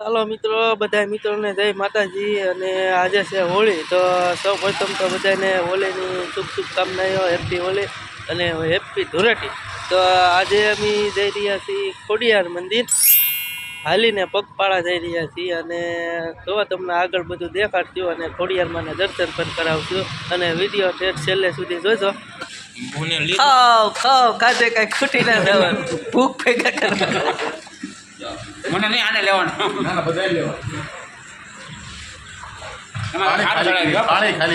હાલો મિત્રો બધા મિત્રોને જય માતાજી અને આજે છે હોળી તો સૌ પ્રથમ તો બધાને હોળીની શુભ શુભકામનાઓ હેપી હોળી અને હેપી ધુળેટી તો આજે અમે જઈ રહ્યા છીએ ખોડિયાર મંદિર હાલીને પગપાળા જઈ રહ્યા છીએ અને જોવા તમને આગળ બધું દેખાડશું અને ખોડિયારમાંને દર્શન પણ કરાવશું અને વીડિયો ઠેઠ છેલ્લે સુધી જોજો. ખાવ ખાવ કાજે કાંઈ ખૂટી ના જવાનું. ભૂખ ભેગા કરવા મને નહીં આને લેવાનું.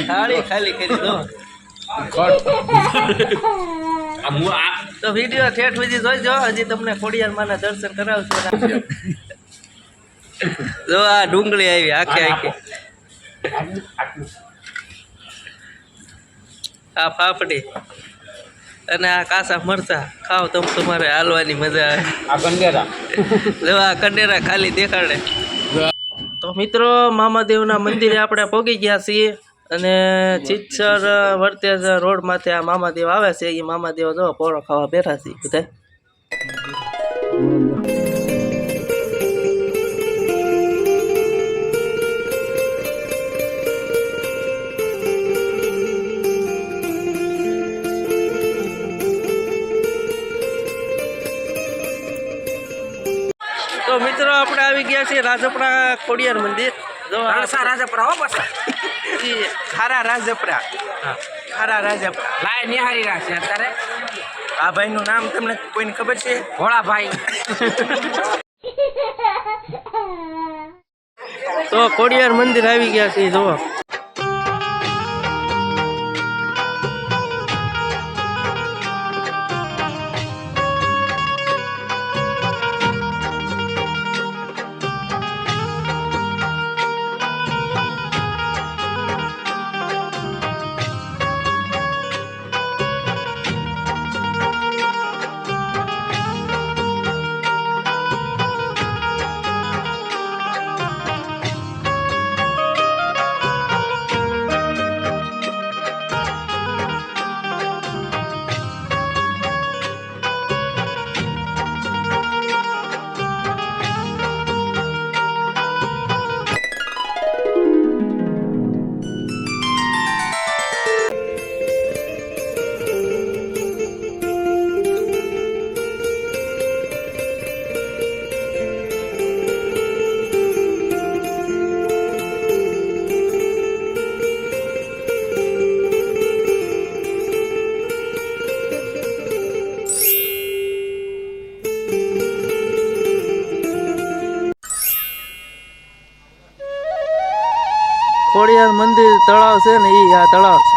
ખાલી ખાલી કરી. દો. તો વીડિયો ઠેઠ સુધી જોઈજો હજી તમને ખોડિયાર માના દર્શન કરાવશું. જો આ ડુંગળી આવી આખે આખી. આ પાપડી અને આ કાસા મરચા ખાવ તમ તમારે હાલવાની મજા આવે. આ કંડેરા. આ કંડેરા ખાલી દેખાડે. તો મિત્રો મામાદેવના મંદિરે આપણે પહોંચી ગયા છીએ અને ચિત્સર વર્તેજ રોડ માથે આ મામાદેવ આવે છે. એ મામાદેવ જો પોરો ખાવા બેઠા છે બધા. તો મિત્રો આપણે આવી ગયા છીએ રાજપરા ખોડિયાર મંદિર. જો રણસા રાજપરા હો પાછા. ખારા રાજપરા. ખારા રાજપરા. લાય નિહારી રાખશે અત્યારે. આ ભાઈનું નામ તમને કોઈને ખબર છે? ભોળાભાઈ. તો ખોડિયાર મંદિર આવી ગયા છે જુઓ. ખોડિયાર મંદિર તળાવ છે ને એ આ તળાવ છે.